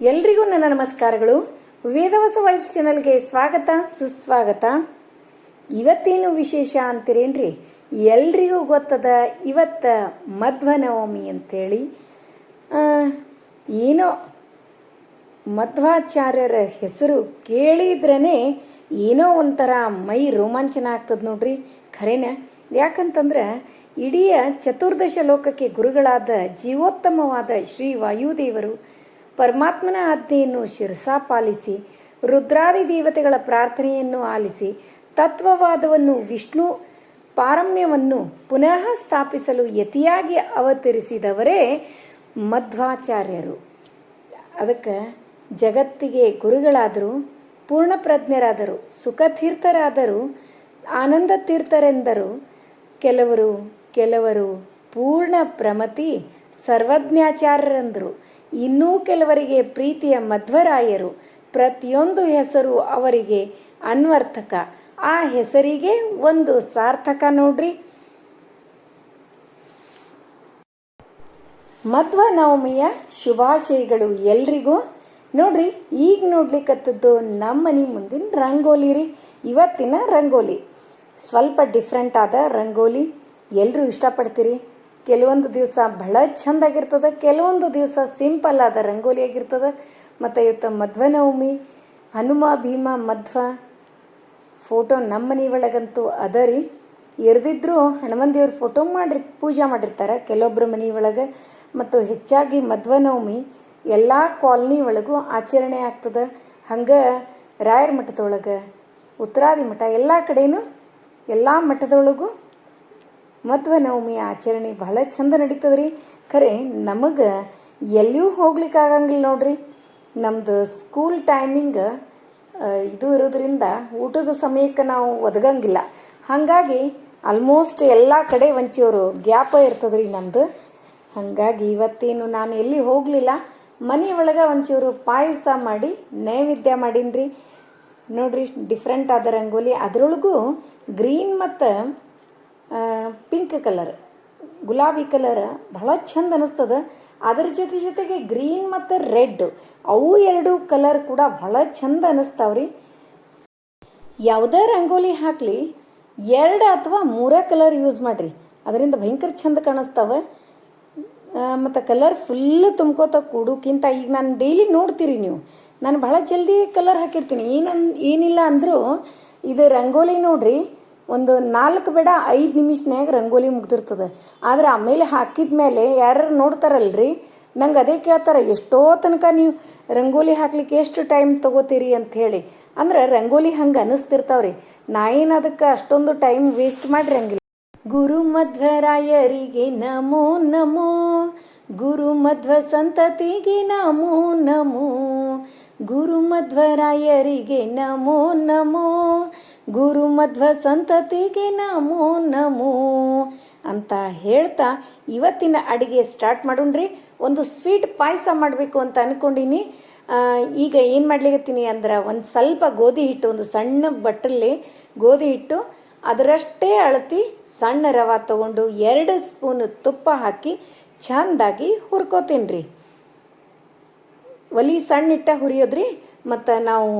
ಎಲ್ರಿಗೂ ನನ್ನ ನಮಸ್ಕಾರಗಳು. ವೇದವಸ ವೈಫ್ ಚಾನಲ್ಗೆ ಸ್ವಾಗತ ಸುಸ್ವಾಗತ. ಇವತ್ತೇನು ವಿಶೇಷ ಅಂತೀರೇನ್ರಿ? ಎಲ್ರಿಗೂ ಗೊತ್ತದ ಇವತ್ತು ಮಧ್ವನವಮಿ ಅಂತೇಳಿ. ಆ, ಏನೋ ಮಧ್ವಾಚಾರ್ಯರ ಹೆಸರು ಕೇಳಿದ್ರೇ ಏನೋ ಒಂಥರ ಮೈ ರೋಮಾಂಚನ ಆಗ್ತದೆ ನೋಡ್ರಿ. ಖರೇನ? ಯಾಕಂತಂದ್ರೆ ಇಡೀ ಚತುರ್ದಶ ಲೋಕಕ್ಕೆ ಗುರುಗಳಾದ ಜೀವೋತ್ತಮವಾದ ಶ್ರೀ ವಾಯುದೇವರು ಪರಮಾತ್ಮನ ಆಜ್ಞೆಯನ್ನು ಶಿರಸಾ ಪಾಲಿಸಿ, ರುದ್ರಾದಿ ದೇವತೆಗಳ ಪ್ರಾರ್ಥನೆಯನ್ನು ಆಲಿಸಿ, ತತ್ವವಾದವನ್ನು ವಿಷ್ಣು ಪಾರಮ್ಯವನ್ನು ಪುನಃ ಸ್ಥಾಪಿಸಲು ಯತಿಯಾಗಿ ಅವತರಿಸಿದವರೇ ಮಧ್ವಾಚಾರ್ಯರು. ಅದಕ್ಕೆ ಜಗತ್ತಿಗೆ ಗುರುಗಳಾದರು ಪೂರ್ಣಪ್ರಜ್ಞರಾದರು ಸುಖತೀರ್ಥರಾದರು ಆನಂದ ತೀರ್ಥರೆಂದರು ಕೆಲವರು ಕೆಲವರು ಪೂರ್ಣ ಪ್ರಮತಿ ಸರ್ವಜ್ಞಾಚಾರ್ಯರೆಂದರು. ಇನ್ನೂ ಕೆಲವರಿಗೆ ಪ್ರೀತಿಯ ಮಧ್ವರಾಯರು. ಪ್ರತಿಯೊಂದು ಹೆಸರು ಅವರಿಗೆ ಅನ್ವರ್ಥಕ. ಆ ಹೆಸರಿಗೆ ಒಂದು ಸಾರ್ಥಕ ನೋಡ್ರಿ. ಮಧ್ವ ನವಮಿಯ ಶುಭಾಶಯಗಳು ಎಲ್ರಿಗೂ. ನೋಡ್ರಿ, ಈಗ ನೋಡ್ಲಿಕ್ಕತ್ತದ್ದು ನಮ್ಮ ಮನೆ ಮುಂದಿನ ರಂಗೋಲಿ ರೀ. ಇವತ್ತಿನ ರಂಗೋಲಿ. ಸ್ವಲ್ಪ ಡಿಫ್ರೆಂಟ್ ಆದ ರಂಗೋಲಿ. ಎಲ್ಲರೂ ಇಷ್ಟಪಡ್ತೀರಿ? ಕೆಲವೊಂದು ದಿವಸ ಬಹಳ ಚೆಂದಾಗಿರ್ತದೆ, ಕೆಲವೊಂದು ದಿವಸ ಸಿಂಪಲ್ ಆದ ರಂಗೋಲಿ ಆಗಿರ್ತದೆ ಮತ್ತು ಇವತ್ತು ಮಧ್ವ ನವಮಿ ಹನುಮ, ಭೀಮ, ಮಧ್ವ, ಫೋಟೋ ನಮ್ಮ ಮನೆ ಒಳಗಂತೂ ಅದ ರೀ ಎರ್ದಿದ್ರು ಹನುಮನ್ ದೇವ್ರ ಫೋಟೋ ಮಾಡಿ ಪೂಜೆ ಮಾಡಿರ್ತಾರೆ ಕೆಲವೊಬ್ಬರ ಮನೆ ಒಳಗೆ. ಮತ್ತು ಹೆಚ್ಚಾಗಿ ಮಧ್ವನವಮಿ ಎಲ್ಲ ಕಾಲನಿ ಒಳಗೂ ಆಚರಣೆ ಆಗ್ತದೆ. ಹಂಗೆ ರಾಯರ ಮಠದೊಳಗೆ, ಉತ್ತರಾದಿ ಮಠ ಎಲ್ಲ ಕಡೆಯೂ ಎಲ್ಲ ಮಠದೊಳಗೂ ಮಧ್ವನವಮಿ ಆಚರಣೆ ಬಹಳ ಚಂದ ನಡೀತದೆ ರೀ ಖರೆ, ನಮಗೆ ಎಲ್ಲಿಯೂ ಹೋಗ್ಲಿಕ್ಕೆ ಆಗಂಗಿಲ್ಲ ನೋಡ್ರಿ. ನಮ್ಮದು ಸ್ಕೂಲ್ ಟೈಮಿಂಗ್ ಇದು ಇರೋದ್ರಿಂದ ಊಟದ ಸಮಯಕ್ಕೆ ನಾವು ಒದಗಂಗಿಲ್ಲ. ಹಾಗಾಗಿ ಆಲ್ಮೋಸ್ಟ್ ಎಲ್ಲ ಕಡೆ ಒಂಚೂರು ಗ್ಯಾಪ ಇರ್ತದೆ ರೀ ನಮ್ಮದು ಹಾಗಾಗಿ ಇವತ್ತೇನು ನಾನು ಎಲ್ಲಿ ಹೋಗಲಿಲ್ಲ, ಮನೆ ಒಳಗೆ ಒಂಚೂರು ಪಾಯಸ ಮಾಡಿ, ನೈವೇದ್ಯ ಮಾಡೀನಿ ನೋಡ್ರಿ ಡಿಫ್ರೆಂಟ್ ಆದ ರಂಗೋಲಿ. ಅದರೊಳಗೂ ಗ್ರೀನ್ ಮತ್ತು ಪಿಂಕ್ ಕಲರ್ ಗುಲಾಬಿ ಕಲರ್ ಬಹಳ ಚಂದ ಅನಿಸ್ತದ. ಅದರ ಜೊತೆ ಜೊತೆಗೆ ಗ್ರೀನ್ ಮತ್ತು ರೆಡ್ ಅವು ಎರಡು ಕಲರ್ ಕೂಡ ಬಹಳ ಚಂದ ಅನಿಸ್ತಾವ್ರಿ. ಯಾವುದೇ ರಂಗೋಲಿ ಹಾಕಲಿ, ಎರಡು ಅಥವಾ ಮೂರೇ ಕಲರ್ ಯೂಸ್ ಮಾಡಿರಿ. ಅದರಿಂದ ಭಯಂಕರ ಚಂದ ಕಾಣಿಸ್ತಾವೆ. ಮತ್ತು ಕಲರ್ ಫುಲ್ ತುಂಬ್ಕೋತ ಕೂಡೋಕ್ಕಿಂತ ಈಗ ನಾನು ಡೈಲಿ ನೋಡ್ತೀರಿ ನೀವು. ನಾನು ಭಾಳ ಜಲ್ದಿ ಕಲರ್ ಹಾಕಿರ್ತೀನಿ. ಏನನ್, ಏನಿಲ್ಲ ಅಂದರೂ ಇದು ರಂಗೋಲಿ ನೋಡ್ರಿ. ಒಂದು ನಾಲ್ಕು ಬೇಡ ಐದು ನಿಮಿಷನ್ಯಾಗ ರಂಗೋಲಿ ಮುಗ್ದಿರ್ತದೆ. ಆದ್ರೆ ಆಮೇಲೆ ಹಾಕಿದ ಮೇಲೆ ಯಾರು ನೋಡ್ತಾರಲ್ರಿ? ನಂಗೆ ಅದೇ ಕೇಳ್ತಾರೆ, ಎಷ್ಟೋ ತನಕ ನೀವು ರಂಗೋಲಿ ಹಾಕ್ಲಿಕ್ಕೆ ಎಷ್ಟು ಟೈಮ್ ತಗೋತೀರಿ ಅಂತ ಹೇಳಿ. ಅಂದ್ರೆ ರಂಗೋಲಿ ಹಂಗೆ ಅನಿಸ್ತಿರ್ತಾವ್ರಿ. ನಾ ಏನು ಅದಕ್ಕೆ ಅಷ್ಟೊಂದು ಟೈಮ್ ವೇಸ್ಟ್ ಮಾಡಿರಂಗಿಲ್ಲ. ಗುರು ಮಧ್ವರಾಯರಿಗೆ ನಮೋ ನಮೋ, ಗುರು ಮಧ್ವ ಸಂತತಿಗೆ ನಮೋ ನಮೋ, ಗುರು ಮಧ್ವರಾಯರಿಗೆ ನಮೋ ನಮೋ ಗುರು ಮಧ್ವ ಸಂತತಿಗೆ ನಮೋ ನಮೋ ಅಂತ ಹೇಳ್ತಾ ಇವತ್ತಿನ ಅಡುಗೆ ಸ್ಟಾರ್ಟ್ ಮಾಡೋಣ್ರಿ. ಒಂದು ಸ್ವೀಟ್ ಪಾಯಸ ಮಾಡಬೇಕು ಅಂತ ಅನ್ಕೊಂಡಿನಿ. ಈಗ ಏನು ಮಾಡ್ಲಿಕತ್ತೀನಿ ಅಂದ್ರೆ ಒಂದು ಸ್ವಲ್ಪ ಗೋಧಿ ಹಿಟ್ಟು, ಒಂದು ಸಣ್ಣ ಬಟ್ಟಲ್ಲಿ ಗೋಧಿ ಹಿಟ್ಟು, ಅದರಷ್ಟೇ ಅಳತಿ ಸಣ್ಣ ರವೆ ತಗೊಂಡು ಎರಡು ಸ್ಪೂನ್ ತುಪ್ಪ ಹಾಕಿ ಚಂದಾಗಿ ಹುರ್ಕೋತೀನಿ ಒಲಿ ಸಣ್ಣ ಇಟ್ಟ ಹುರಿಯೋದ್ರಿ, ಮತ್ತು ನಾವು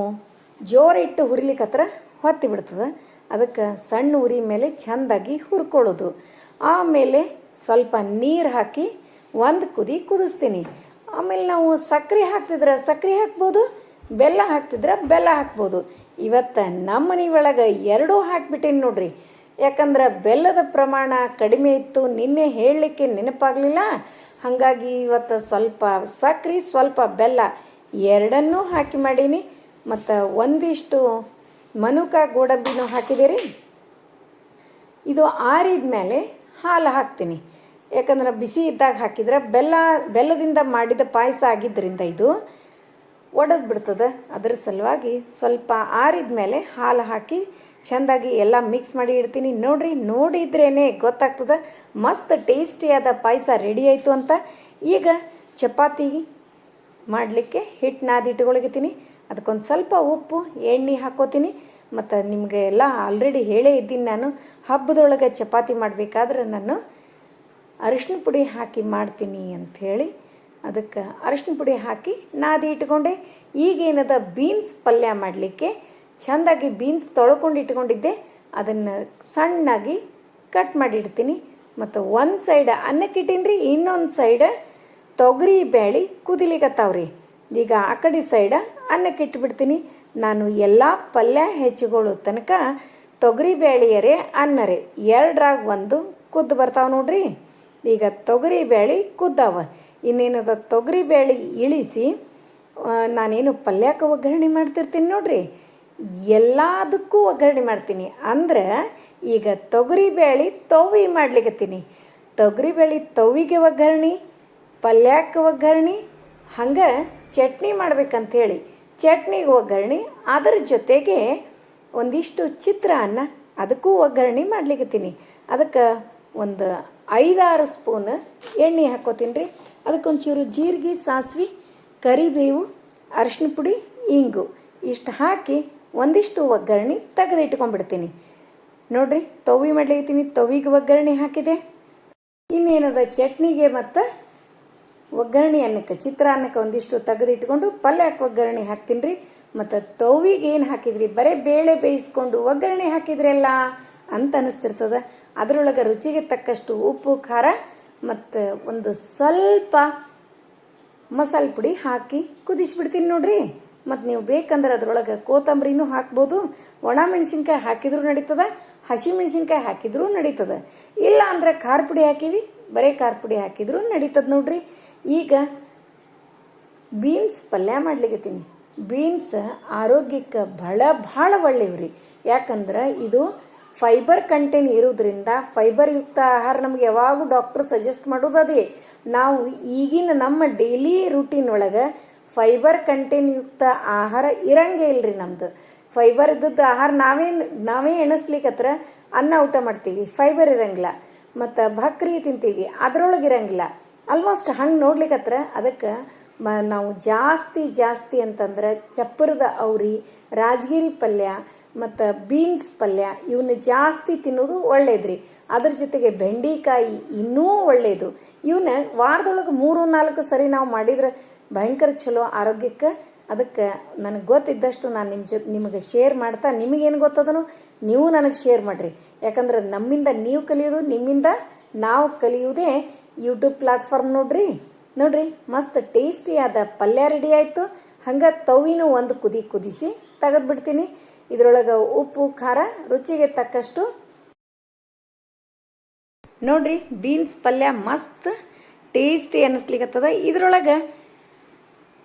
ಜೋರಿಟ್ಟು ಇಟ್ಟು ಹುರಿಲಿಕ್ಕತ್ರ ಹೊತ್ತಿ ಬಿಡ್ತದೆ. ಅದಕ್ಕೆ ಸಣ್ಣ ಉರಿ ಮೇಲೆ ಚೆಂದಾಗಿ ಹುರ್ಕೊಳ್ಳೋದು. ಆಮೇಲೆ ಸ್ವಲ್ಪ ನೀರು ಹಾಕಿ ಒಂದು ಕುದಿ ಕುದಿಸ್ತೀನಿ. ಆಮೇಲೆ ನಾವು ಸಕ್ಕರೆ ಹಾಕ್ತಿದ್ರೆ ಸಕ್ಕರೆ ಹಾಕ್ಬೋದು, ಬೆಲ್ಲ ಹಾಕ್ತಿದ್ರೆ ಬೆಲ್ಲ ಹಾಕ್ಬೋದು. ಇವತ್ತು ನಮ್ಮ ಮನೆ ಒಳಗೆ ಎರಡೂ ಹಾಕ್ಬಿಟ್ಟೀನಿ ನೋಡ್ರಿ. ಯಾಕಂದ್ರೆ ಬೆಲ್ಲದ ಪ್ರಮಾಣ ಕಡಿಮೆ ಇತ್ತು, ನಿನ್ನೆ ಹೇಳಲಿಕ್ಕೆ ನೆನಪಾಗಲಿಲ್ಲ. ಹಾಗಾಗಿ ಇವತ್ತು ಸ್ವಲ್ಪ ಸಕ್ಕರೆ ಸ್ವಲ್ಪ ಬೆಲ್ಲ ಎರಡನ್ನೂ ಹಾಕಿ ಮಾಡೀನಿ. ಮತ್ತು ಒಂದಿಷ್ಟು ಮನುಕ ಗೋಡಂಬಿನೂ ಹಾಕಿದ್ದೀರಿ? ಇದು ಆರಿದ ಮೇಲೆ ಹಾಲು ಹಾಕ್ತೀನಿ. ಯಾಕಂದ್ರೆ ಬಿಸಿ ಇದ್ದಾಗ ಹಾಕಿದ್ರೆ ಬೆಲ್ಲ, ಬೆಲ್ಲದಿಂದ ಮಾಡಿದ ಪಾಯಸ ಆಗಿದ್ದರಿಂದ ಇದು ಒಡೆದು ಬಿಡ್ತದೆ. ಅದ್ರ ಸಲುವಾಗಿ ಸ್ವಲ್ಪ ಆರಿದ ಮೇಲೆ ಹಾಲು ಹಾಕಿ ಚೆಂದಾಗಿ ಎಲ್ಲ ಮಿಕ್ಸ್ ಮಾಡಿ ಇಡ್ತೀನಿ. ನೋಡ್ರಿ ನೋಡಿದ್ರೇ ಗೊತ್ತಾಗ್ತದೆ. ಮಸ್ತ್ ಟೇಸ್ಟಿಯಾದ ಪಾಯಸ ರೆಡಿ ಆಯಿತು ಅಂತ. ಈಗ ಚಪಾತಿ ಮಾಡಲಿಕ್ಕೆ ಹಿಟ್ಟು ನಾದಿಟ್ಕೊಳಗಿತೀನಿ ಅದಕ್ಕೊಂದು ಸ್ವಲ್ಪ ಉಪ್ಪು, ಎಣ್ಣೆ ಹಾಕೋತೀನಿ. ಮತ್ತು ನಿಮಗೆ ಎಲ್ಲ ಆಲ್ರೆಡಿ ಹೇಳೇ ಇದ್ದೀನಿ ನಾನು. ಹಬ್ಬದೊಳಗೆ ಚಪಾತಿ ಮಾಡಬೇಕಾದ್ರೆ ನಾನು ಅರಿಶಿನ ಪುಡಿ ಹಾಕಿ ಮಾಡ್ತೀನಿ ಅಂಥೇಳಿ ಅದಕ್ಕೆ ಅರಿಶಿನ ಪುಡಿ ಹಾಕಿ ನಾದಿ ಇಟ್ಕೊಂಡೆ. ಈಗೇನದ ಬೀನ್ಸ್ ಪಲ್ಯ ಮಾಡಲಿಕ್ಕೆ ಚೆಂದಾಗಿ ಬೀನ್ಸ್ ತೊಳ್ಕೊಂಡು ಇಟ್ಕೊಂಡಿದ್ದೆ. ಅದನ್ನು ಸಣ್ಣಾಗಿ ಕಟ್ ಮಾಡಿ ಇಡ್ತೀನಿ ಮತ್ತು ಒಂದು ಸೈಡ್ ಅನ್ನಕ್ಕೆ ಇಟ್ಟೀನಿ ಇನ್ನೊಂದು ಸೈಡ್ ತೊಗರಿ ಬೇಳೆ ಕುದಿಲಿಕತ್ತಾವ್ರಿ. ಈಗ ಆ ಕಡೆ ಸೈಡ ಅನ್ನಕ್ಕೆ ಇಟ್ಬಿಡ್ತೀನಿ. ನಾನು ಎಲ್ಲ ಪಲ್ಯ ಹೆಚ್ಚುಗಳು ತನಕ ತೊಗರಿ ಬೇಳೆಯರೇ ಅನ್ನರೇ, ಎರಡ್ರಾಗ ಒಂದು ಕುದ್ದು ಬರ್ತಾವ ನೋಡ್ರಿ. ಈಗ ತೊಗರಿ ಬೇಳೆ ಕುದ್ದಾವ. ಇನ್ನೇನದ ತೊಗರಿ ಬೇಳೆ ಇಳಿಸಿ ನಾನೇನು ಪಲ್ಯಕ್ಕೆ ಒಗ್ಗರಣೆ ಮಾಡ್ತಿರ್ತೀನಿ ನೋಡ್ರಿ. ಎಲ್ಲದಕ್ಕೂ ಒಗ್ಗರಣೆ ಮಾಡ್ತೀನಿ. ಅಂದ್ರೆ ಈಗ ತೊಗರಿ ಬೇಳೆ ತೊವಿ ಮಾಡ್ಲಿಕ್ಕತ್ತೀನಿ ತೊಗರಿ ಬೇಳೆ ತೊವಿಗೆ ಒಗ್ಗರಣೆ, ಪಲ್ಯಕ್ಕೆ ಒಗ್ಗರಣೆ, ಹಂಗೆ ಚಟ್ನಿ ಮಾಡಬೇಕಂಥೇಳಿ ಚಟ್ನಿಗೆ ಒಗ್ಗರಣೆ, ಅದರ ಜೊತೆಗೆ ಒಂದಿಷ್ಟು ಚಿತ್ರಾನ್ನ, ಅದಕ್ಕೂ ಒಗ್ಗರಣೆ ಮಾಡ್ಲಿಕತ್ತೀನಿ. ಅದಕ್ಕೆ ಒಂದು ಐದಾರು ಸ್ಪೂನ್ ಎಣ್ಣೆ ಹಾಕೋತೀನಿ ರೀ ಅದಕ್ಕೊಂಚೂರು ಜೀರಿಗೆ, ಸಾಸಿವೆ, ಕರಿಬೇವು ಅರಿಶಿನ ಪುಡಿ, ಇಂಗು ಇಷ್ಟು ಹಾಕಿ ಒಂದಿಷ್ಟು ಒಗ್ಗರಣೆ ತೆಗೆದಿಟ್ಕೊಂಡ್ಬಿಡ್ತೀನಿ ನೋಡ್ರಿ, ತವಿ ಮಾಡ್ಲಿಕ್ಕೆ ತವಿಗೆ ಒಗ್ಗರಣೆ ಹಾಕಿದೆ. ಇನ್ನೇನದ ಚಟ್ನಿಗೆ ಮತ್ತು ಒಗ್ಗರಣೆ ಅನ್ನಕ್ಕೆ ಚಿತ್ರಾನ್ನಕ್ಕೆ ಒಂದಿಷ್ಟು ತೆಗೆದು ಇಟ್ಕೊಂಡು ಪಲ್ಯಕ್ಕೆ ಒಗ್ಗರಣೆ ಹಾಕ್ತೀನಿ ರೀ ಮತ್ತು ತವಿಗೆ ಏನು ಹಾಕಿದ್ರಿ? ಬರೀ ಬೇಳೆ ಬೇಯಿಸ್ಕೊಂಡು ಒಗ್ಗರಣೆ ಹಾಕಿದ್ರಲ್ಲ ಅಂತ ಅನಿಸ್ತಿರ್ತದ. ಅದರೊಳಗೆ ರುಚಿಗೆ ತಕ್ಕಷ್ಟು ಉಪ್ಪು, ಖಾರ ಮತ್ತು ಒಂದು ಸ್ವಲ್ಪ ಮಸಾಲೆ ಪುಡಿ ಹಾಕಿ ಕುದಿಸ್ಬಿಡ್ತೀನಿ ನೋಡ್ರಿ. ಮತ್ತು ನೀವು ಬೇಕಂದ್ರೆ ಅದ್ರೊಳಗೆ ಕೋತಂಬರಿನೂ ಹಾಕ್ಬೋದು. ಒಣ ಮೆಣಸಿನ್ಕಾಯಿ ಹಾಕಿದ್ರೂ ನಡೀತದ ಹಸಿ ಮೆಣಸಿನ್ಕಾಯಿ ಹಾಕಿದ್ರೂ ನಡೀತದ. ಇಲ್ಲ ಅಂದ್ರೆ ಖಾರ ಪುಡಿ ಹಾಕಿವಿ, ಬರೀ ಖಾರ ಪುಡಿ ಹಾಕಿದ್ರೂ ನಡೀತದ ನೋಡ್ರಿ. ಈಗ ಬೀನ್ಸ್ ಪಲ್ಯ ಮಾಡ್ಲಿಕತ್ತೀನಿ. ಬೀನ್ಸ್ ಆರೋಗ್ಯಕ್ಕೆ ಭಾಳ ಭಾಳ ಒಳ್ಳೆಯವ್ರಿ ಯಾಕಂದ್ರೆ ಇದು ಫೈಬರ್ ಕಂಟೆಂಟ್ ಇರೋದ್ರಿಂದ ಫೈಬರ್ ಯುಕ್ತ ಆಹಾರ ನಮ್ಗೆ ಯಾವಾಗೂ ಡಾಕ್ಟರ್ ಸಜೆಸ್ಟ್ ಮಾಡೋದು ನಾವು ಈಗಿನ ನಮ್ಮ ಡೈಲಿ ರೂಟೀನ್ ಒಳಗೆ ಫೈಬರ್ ಕಂಟೆಂಟ್ ಯುಕ್ತ ಆಹಾರ ಇರಂಗೇ ಇಲ್ರಿ ನಮ್ದು. ಫೈಬರ್ ಇದ್ದದ್ದು ಆಹಾರ ನಾವೇ ನಾವೇ ಎಣಿಸ್ಲಿಕ್ಕತ್ರ ಅನ್ನ ಊಟ ಮಾಡ್ತೀವಿ. ಫೈಬರ್ ಇರಂಗಿಲ್ಲ. ಮತ್ತು ಭಕ್ರಿ ತಿಂತೀವಿ. ಅದರೊಳಗೆ ಇರಂಗಿಲ್ಲ. ಆಲ್ಮೋಸ್ಟ್ ಹಂಗೆ ನೋಡ್ಲಿಕ್ಕತ್ರ ಅದಕ್ಕೆ ಮ, ನಾವು ಜಾಸ್ತಿ ಜಾಸ್ತಿ ಅಂತಂದ್ರೆ ಚಪ್ಪರದ ಅವ್ರಿ, ರಾಜಗಿರಿ ಪಲ್ಯ ಮತ್ತು ಬೀನ್ಸ್ ಪಲ್ಯ ಇವನ್ನ ಜಾಸ್ತಿ ತಿನ್ನೋದು ಒಳ್ಳೇದ್ರಿ. ಅದ್ರ ಜೊತೆಗೆ ಬೆಂಡಿಕಾಯಿ ಇನ್ನೂ ಒಳ್ಳೆಯದು ಇವನ್ನ ವಾರದೊಳಗೆ ಮೂರು ನಾಲ್ಕು ಸರಿ ನಾವು ಮಾಡಿದ್ರೆ ಭಯಂಕರ ಚಲೋ ಆರೋಗ್ಯಕ್ಕೆ. ಅದಕ್ಕೆ ನನಗೆ ಗೊತ್ತಿದ್ದಷ್ಟು ನಾನು ನಿಮ್ಮ ಜೊತೆ ನಿಮಗೆ ಶೇರ್ ಮಾಡ್ತಾ ನಿಮಗೇನು ಗೊತ್ತದನು ನೀವು ನನಗೆ ಶೇರ್ ಮಾಡಿರಿ. ಯಾಕಂದ್ರೆ ನಮ್ಮಿಂದ ನೀವು ಕಲಿಯೋದು, ನಿಮ್ಮಿಂದ ನಾವು ಕಲಿಯೋದೇ ಯೂಟ್ಯೂಬ್ ಪ್ಲಾಟ್ಫಾರ್ಮ್ ನೋಡ್ರಿ. ನೋಡ್ರಿ, ಮಸ್ತ್ ಟೇಸ್ಟಿಯಾದ ಪಲ್ಯ ರೆಡಿ ಆಯಿತು. ಹಂಗೆ ತವಿನ ಒಂದು ಕುದಿ ಕುದಿಸಿ ತೆಗೆದ್ಬಿಡ್ತೀನಿ. ಇದರೊಳಗೆ ಉಪ್ಪು, ಖಾರ, ರುಚಿಗೆ ತಕ್ಕಷ್ಟು ನೋಡ್ರಿ ಬೀನ್ಸ್ ಪಲ್ಯ ಮಸ್ತ್ ಟೇಸ್ಟಿ ಅನ್ನಿಸ್ಲಿಕ್ಕತ್ತದ ಇದರೊಳಗೆ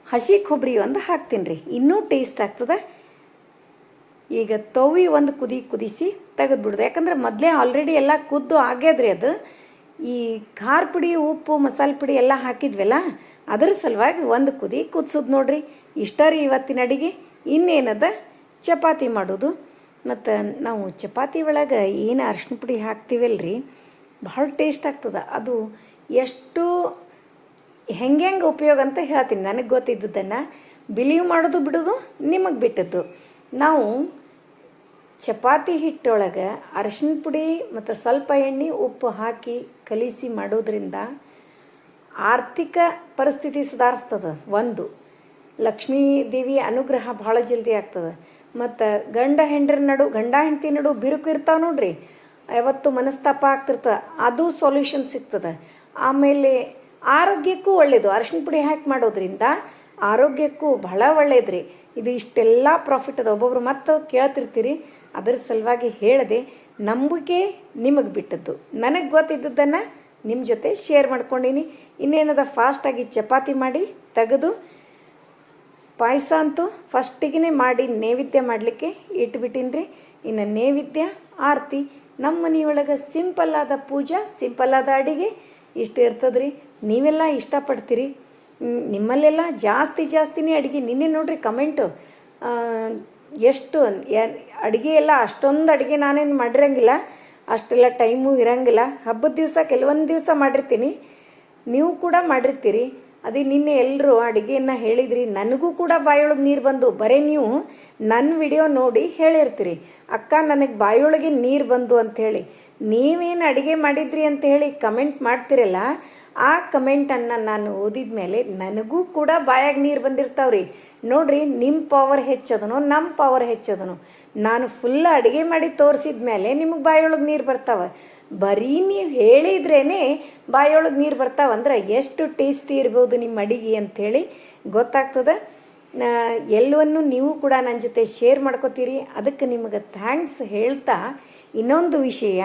ಹಸಿ ಕೊಬ್ಬರಿ ಒಂದು ಹಾಕ್ತೀನಿ ರೀ ಇನ್ನೂ ಟೇಸ್ಟ್ ಆಗ್ತದೆ. ಈಗ ತವಿ ಒಂದು ಕುದಿ ಕುದಿಸಿ ತೆಗೆದ್ಬಿಡ್ದು. ಯಾಕಂದ್ರೆ ಮೊದಲೇ ಆಲ್ರೆಡಿ ಎಲ್ಲ ಕುದ್ದು ಆಗ್ಯದ್ರಿ ಅದು. ಈ ಖಾರ ಪುಡಿ, ಉಪ್ಪು, ಮಸಾಲೆ ಪುಡಿ ಎಲ್ಲ ಹಾಕಿದ್ವಲ್ಲ, ಅದ್ರ ಸಲುವಾಗಿ ಒಂದು ಕುದಿ ಕುದಿಸೋದು ನೋಡ್ರಿ. ಇಷ್ಟ ರೀ ಇವತ್ತಿನ ಅಡಿಗೆ. ಇನ್ನೇನದ? ಚಪಾತಿ ಮಾಡೋದು. ಮತ್ತು ನಾವು ಚಪಾತಿ ಒಳಗೆ ಏನು ಅರ್ಶಿನ ಪುಡಿ ಹಾಕ್ತೀವಲ್ರಿ, ಭಾಳ ಟೇಸ್ಟ್ ಆಗ್ತದೆ. ಅದು ಎಷ್ಟು ಹೆಂಗೆ ಹೆಂಗೆ ಉಪಯೋಗ ಅಂತ ಹೇಳ್ತೀನಿ. ನನಗೆ ಗೊತ್ತಿದ್ದದನ್ನು ಬಿಲೀವ್ ಮಾಡೋದು ಬಿಡೋದು, ನಿಮಗೆ ಬಿಟ್ಟದ್ದು. ನಾವು ಚಪಾತಿ ಹಿಟ್ಟೊಳಗೆ ಅರಶಿನ ಪುಡಿ ಮತ್ತು ಸ್ವಲ್ಪ ಎಣ್ಣೆ ಉಪ್ಪು ಹಾಕಿ ಕಲಿಸಿ ಮಾಡೋದ್ರಿಂದ ಆರ್ಥಿಕ ಪರಿಸ್ಥಿತಿ ಸುಧಾರಿಸ್ತದೆ. ಒಂದು, ಲಕ್ಷ್ಮೀ ದೇವಿ ಅನುಗ್ರಹ ಭಾಳ ಜಲ್ದಿ ಆಗ್ತದೆ. ಮತ್ತು ಗಂಡ ಹೆಂಡ್ರ ನಡು, ಗಂಡ ಹೆಂಡತಿ ನಡು ಬಿರುಕು ಇರ್ತಾವೆ ನೋಡ್ರಿ. ಯಾವತ್ತು ಮನಸ್ತಾಪ ಆಗ್ತಿರ್ತದೆ ಅದು ಸೊಲ್ಯೂಷನ್ ಸಿಗ್ತದೆ. ಆಮೇಲೆ ಆರೋಗ್ಯಕ್ಕೂ ಒಳ್ಳೆಯದು ಅರಶಿನ ಪುಡಿ ಹಾಕಿ ಮಾಡೋದ್ರಿಂದ ಆರೋಗ್ಯಕ್ಕೂ ಬಹಳ ಒಳ್ಳೇದ್ರಿ. ಇದು ಇಷ್ಟೆಲ್ಲ ಪ್ರಾಫಿಟ್ ಅದ. ಒಬ್ಬೊಬ್ರು ಮತ್ತು ಕೇಳ್ತಿರ್ತೀರಿ. ಅದರ ಸಲುವಾಗಿ ಹೇಳದೆ, ನಂಬಿಕೆ ನಿಮಗೆ ಬಿಟ್ಟದ್ದು. ನನಗೆ ಗೊತ್ತಿದ್ದದ್ದನ್ನು ನಿಮ್ಮ ಜೊತೆ ಶೇರ್ ಮಾಡ್ಕೊಂಡೀನಿ. ಇನ್ನೇನದ ಫಾಸ್ಟಾಗಿ ಚಪಾತಿ ಮಾಡಿ ತೆಗೆದು, ಪಾಯಸ ಅಂತೂ ಫಸ್ಟಿಗೆ ಮಾಡಿ ನೈವೇದ್ಯ ಮಾಡಲಿಕ್ಕೆ ಇಟ್ಬಿಟ್ಟಿನಿ ರೀ ಇನ್ನು ನೈವೇದ್ಯ, ಆರತಿ, ನಮ್ಮ ಮನೆಯೊಳಗೆ ಸಿಂಪಲ್ ಆದ ಪೂಜಾ ಸಿಂಪಲ್ ಆದ ಅಡಿಗೆ ಇಷ್ಟು ಇರ್ತದ್ರಿ. ನೀವೆಲ್ಲ ಇಷ್ಟಪಡ್ತೀರಿ ನಿಮ್ಮಲ್ಲೆಲ್ಲ ಜಾಸ್ತಿ ಜಾಸ್ತಿನೇ ಅಡುಗೆ. ನಿನ್ನೆ ನೋಡ್ರಿ ಕಮೆಂಟು ಎಷ್ಟು ಅಡುಗೆ ಎಲ್ಲ ಅಷ್ಟೊಂದು ಅಡುಗೆ ನಾನೇನು ಮಾಡಿರಂಗಿಲ್ಲ. ಅಷ್ಟೆಲ್ಲ ಟೈಮು ಇರಂಗಿಲ್ಲ. ಹಬ್ಬದ ದಿವಸ, ಕೆಲವೊಂದು ದಿವಸ ಮಾಡಿರ್ತೀನಿ. ನೀವು ಕೂಡ ಮಾಡಿರ್ತೀರಿ. ಅದೇ ನಿನ್ನೆ ಎಲ್ಲರೂ ಅಡುಗೆಯನ್ನು ಹೇಳಿದ್ರಿ. ನನಗೂ ಕೂಡ ಬಾಯೊಳಗೆ ನೀರು ಬಂದು. ಬರೀ ನೀವು ನನ್ನ ವಿಡಿಯೋ ನೋಡಿ ಹೇಳಿರ್ತೀರಿ. ಅಕ್ಕ, ನನಗೆ ಬಾಯೊಳಗೆ ನೀರು ಬಂದು ಅಂಥೇಳಿ ನೀವೇನು ಅಡುಗೆ ಮಾಡಿದ್ರಿ ಅಂತ ಹೇಳಿ ಕಮೆಂಟ್ ಮಾಡ್ತಿರಲ್ಲ, ಆ ಕಮೆಂಟನ್ನು ನಾನು ಓದಿದ ಮೇಲೆ ನನಗೂ ಕೂಡ ಬಾಯಾಗ ನೀರು ಬಂದಿರ್ತಾವ್ರಿ. ನೋಡ್ರಿ ನಿಮ್ಮ ಪವರ್ ಹೆಚ್ಚದನು ನಮ್ಮ ಪವರ್ ಹೆಚ್ಚದನು. ನಾನು ಫುಲ್ ಅಡುಗೆ ಮಾಡಿ ತೋರಿಸಿದ ಮೇಲೆ ನಿಮಗೆ ಬಾಯೊಳಗೆ ನೀರು ಬರ್ತಾವೆ. ಬರೀ ನೀವು ಹೇಳಿದ್ರೇ ಬಾಯೊಳಗೆ ನೀರು ಬರ್ತಾವಂದ್ರೆ ಎಷ್ಟು ಟೇಸ್ಟಿ ಇರ್ಬೋದು ನಿಮ್ಮ ಅಡಿಗೆ ಅಂಥೇಳಿ ಗೊತ್ತಾಗ್ತದೆ. ಎಲ್ಲವನ್ನು ನೀವು ಕೂಡ ನನ್ನ ಜೊತೆ ಶೇರ್ ಮಾಡ್ಕೋತೀರಿ. ಅದಕ್ಕೆ ನಿಮಗೆ ಥ್ಯಾಂಕ್ಸ್ ಹೇಳ್ತಾ ಇನ್ನೊಂದು ವಿಷಯ.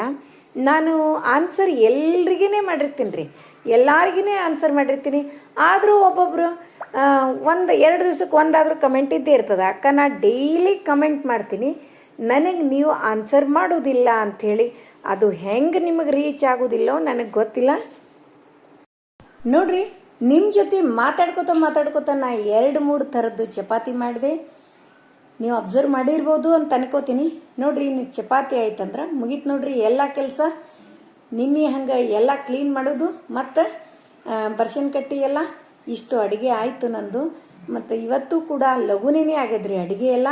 ನಾನು ಆನ್ಸರ್ ಎಲ್ರಿಗೇ ಮಾಡಿರ್ತೀನಿ ರೀ ಎಲ್ಲರಿಗೇ ಆನ್ಸರ್ ಮಾಡಿರ್ತೀನಿ. ಆದರೂ ಒಬ್ಬೊಬ್ಬರು ಒಂದು, ಎರಡು ದಿವ್ಸಕ್ಕೆ ಒಂದಾದರೂ ಕಮೆಂಟ್ ಇದ್ದೇ ಇರ್ತದೆ. ಅಕ್ಕ ನಾ ಡೈಲಿ ಕಮೆಂಟ್ ಮಾಡ್ತೀನಿ. ನನಗೆ ನೀವು ಆನ್ಸರ್ ಮಾಡೋದಿಲ್ಲ ಅಂಥೇಳಿ, ಅದು ಹೆಂಗೆ ನಿಮಗೆ ರೀಚ್ ಆಗೋದಿಲ್ಲೋ ನನಗೆ ಗೊತ್ತಿಲ್ಲ. ನೋಡ್ರಿ ನಿಮ್ಮ ಜೊತೆ ಮಾತಾಡ್ಕೋತ ಮಾತಾಡ್ಕೋತ ನಾ ಎರಡು ಮೂರು ಥರದ್ದು ಚಪಾತಿ ಮಾಡಿದೆ. ನೀವು ಅಬ್ಸರ್ವ್ ಮಾಡಿರ್ಬೋದು ಅಂತ ಅನ್ಕೋತೀನಿ. ನೋಡ್ರಿ ನೀವು ಚಪಾತಿ ಆಯ್ತಂದ್ರೆ ಮುಗೀತು ನೋಡ್ರಿ ಎಲ್ಲ ಕೆಲಸ. ನಿನ್ನೆ ಹಂಗೆ ಎಲ್ಲ ಕ್ಲೀನ್ ಮಾಡೋದು ಮತ್ತು ಬರ್ಷನ್ ಕಟ್ಟಿ ಎಲ್ಲ ಇಷ್ಟು ಅಡುಗೆ ಆಯಿತು ನಂದು. ಮತ್ತು ಇವತ್ತು ಕೂಡ ಲಘುನೇ ಆಗ್ಯದ್ರಿ ಅಡುಗೆ ಎಲ್ಲ.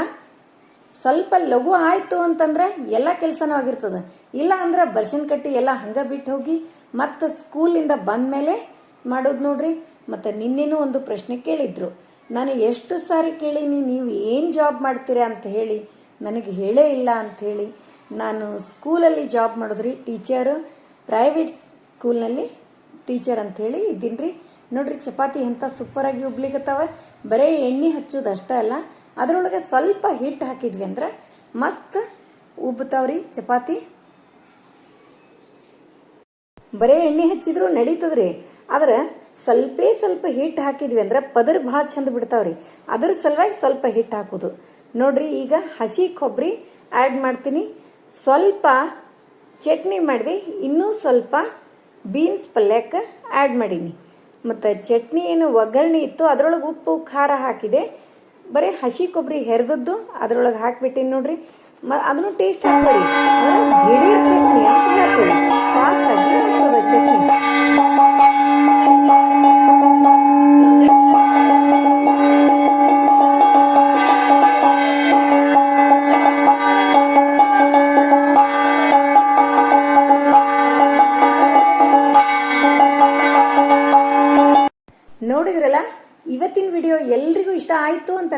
ಸ್ವಲ್ಪ ಲಘು ಆಯಿತು ಅಂತಂದ್ರೆ ಎಲ್ಲ ಕೆಲಸನೂ ಆಗಿರ್ತದೆ. ಇಲ್ಲ ಅಂದ್ರೆ ಬರ್ಷನ್ ಕಟ್ಟಿ ಎಲ್ಲ ಹಂಗೆ ಬಿಟ್ಟು ಹೋಗಿ ಮತ್ತು ಸ್ಕೂಲಿಂದ ಬಂದ ಮೇಲೆ ಮಾಡೋದು ನೋಡ್ರಿ. ಮತ್ತು ನಿನ್ನೆನೂ ಒಂದು ಪ್ರಶ್ನೆ ಕೇಳಿದ್ರು. ನಾನು ಎಷ್ಟು ಸಾರಿ ಕೇಳೀನಿ, ನೀವು ಏನು ಜಾಬ್ ಮಾಡ್ತೀರಾ ಅಂತ ಹೇಳಿ. ನನಗೆ ಹೇಳೇ ಇಲ್ಲ ಅಂತ ಹೇಳಿ. ನಾನು ಸ್ಕೂಲಲ್ಲಿ ಜಾಬ್ ಮಾಡಿದ್ರಿ, ಟೀಚರು. ಪ್ರೈವೇಟ್ ಸ್ಕೂಲ್ನಲ್ಲಿ ಟೀಚರ್ ಅಂಥೇಳಿ ಇದ್ದೀನಿ ರೀ ನೋಡ್ರಿ, ಚಪಾತಿ ಎಂಥ ಸೂಪರಾಗಿ ಉಬ್ಲಿಕತ್ತವ ಬರೀ ಎಣ್ಣೆ ಹಚ್ಚೋದು ಅಷ್ಟೇ ಅಲ್ಲ. ಅದರೊಳಗೆ ಸ್ವಲ್ಪ ಹಿಟ್ಟು ಹಾಕಿದ್ವಿ ಅಂದ್ರೆ ಮಸ್ತ್ ಉಬ್ತಾವ್ರಿ ಚಪಾತಿ. ಬರೇ ಎಣ್ಣೆ ಹಚ್ಚಿದ್ರು ನಡೀತದ್ರಿ, ಆದ್ರೆ ಸ್ವಲ್ಪೇ ಸ್ವಲ್ಪ ಹಿಟ್ಟು ಹಾಕಿದ್ವಿ ಅಂದ್ರೆ ಪದರ್ ಭಾಳ ಚಂದ ಬಿಡ್ತಾವ್ರಿ. ಅದ್ರ ಸಲುವಾಗಿ ಸ್ವಲ್ಪ ಹಿಟ್ಟು ಹಾಕೋದು. ನೋಡ್ರಿ, ಈಗ ಹಸಿ ಕೊಬ್ಬರಿ ಆ್ಯಡ್ ಮಾಡ್ತೀನಿ. ಸ್ವಲ್ಪ ಚಟ್ನಿ ಮಾಡಿದೆ, ಇನ್ನೂ ಸ್ವಲ್ಪ ಬೀನ್ಸ್ ಪಲ್ಯಕ್ಕೆ ಆ್ಯಡ್ ಮಾಡೀನಿ. ಮತ್ತು ಚಟ್ನಿ ಏನು ಒಗ್ಗರಣೆ ಇತ್ತು ಅದರೊಳಗೆ ಉಪ್ಪು, ಖಾರ ಹಾಕಿದೆ. ಬರೀ ಹಸಿ ಕೊಬ್ಬರಿ ಹೆರ್ದದ್ದು ಅದ್ರೊಳಗೆ ಹಾಕ್ಬಿಟ್ಟಿನಿ ನೋಡ್ರಿ. ಮ, ಅದನ್ನು ಟೇಸ್ಟ್ ಹಾಕೋರಿ ದಿಢೀರ್ ಚಟ್ನಿ ಅಂತ ಹೇಳ್ತೀವಿ. ಫಾಸ್ಟ್ ಆಗಿ ಆಗ್ತದೆ ಚಟ್ನಿ.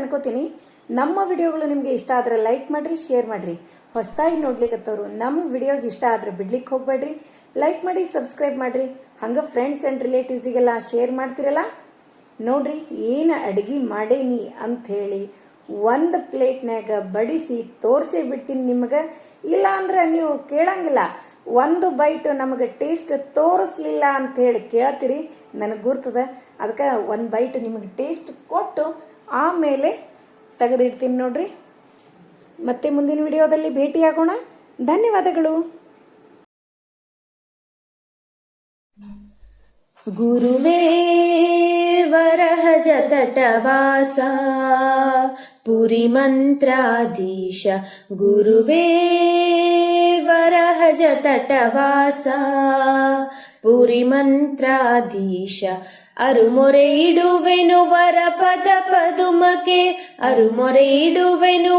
ಅನ್ಕೋತೀನಿ. ನಮ್ಮ ವಿಡಿಯೋಗಳು ನಿಮಗೆ ಇಷ್ಟ ಆದರೆ ಲೈಕ್ ಮಾಡಿರಿ ಶೇರ್ ಮಾಡಿರಿ. ಹೊಸದಾಗಿ ನೋಡ್ಲಿಕ್ಕತ್ತವ್ರು ನಮ್ಮ ವಿಡಿಯೋಸ್ ಇಷ್ಟ ಆದರೆ ಬಿಡ್ಲಿಕ್ಕೆ ಹೋಗ್ಬೇಡ್ರಿ. ಲೈಕ್ ಮಾಡಿ ಸಬ್ಸ್ಕ್ರೈಬ್ ಮಾಡಿರಿ. ಹಂಗೆ ಫ್ರೆಂಡ್ಸ್ ಆ್ಯಂಡ್ ರಿಲೇಟಿವ್ಸಿಗೆಲ್ಲ ಶೇರ್ ಮಾಡ್ತಿರಲ್ಲ? ನೋಡ್ರಿ, ಏನು ಅಡುಗೆ ಮಾಡೇನಿ ಅಂಥೇಳಿ ಒಂದು ಪ್ಲೇಟ್ನ್ಯಾಗ ಬಡಿಸಿ ತೋರಿಸಿ ಬಿಡ್ತೀನಿ ನಿಮಗೆ. ಇಲ್ಲ ಅಂದ್ರೆ ನೀವು ಕೇಳಂಗಿಲ್ಲ. ಒಂದು ಬೈಟ್ ನಮಗೆ ಟೇಸ್ಟ್ ತೋರಿಸ್ಲಿಲ್ಲ ಅಂತ ಹೇಳಿ ಕೇಳ್ತೀರಿ. ನನಗೆ ಗುರ್ತದ. ಅದಕ್ಕೆ ಒಂದು ಬೈಟ್ ನಿಮಗೆ ಟೇಸ್ಟ್ ಕೊಟ್ಟು ಆಮೇಲೆ ತೆಗೆದಿಡ್ತೀನಿ ನೋಡ್ರಿ ಮತ್ತೆ ಮುಂದಿನ ವಿಡಿಯೋದಲ್ಲಿ ಭೇಟಿಯಾಗೋಣ ಧನ್ಯವಾದಗಳು गुरुवे वरहजतटवासा पुरिमन्त्राधीश गुरुवे ಪುರಿ ಮಂತ್ರಾಧೀಶ ಅರುಮೊರೆ ಇಡುವೆನು ವರ ಪದ ಪದುಮಕೆ ಅರುಮೊರೆ ಇಡುವೆನು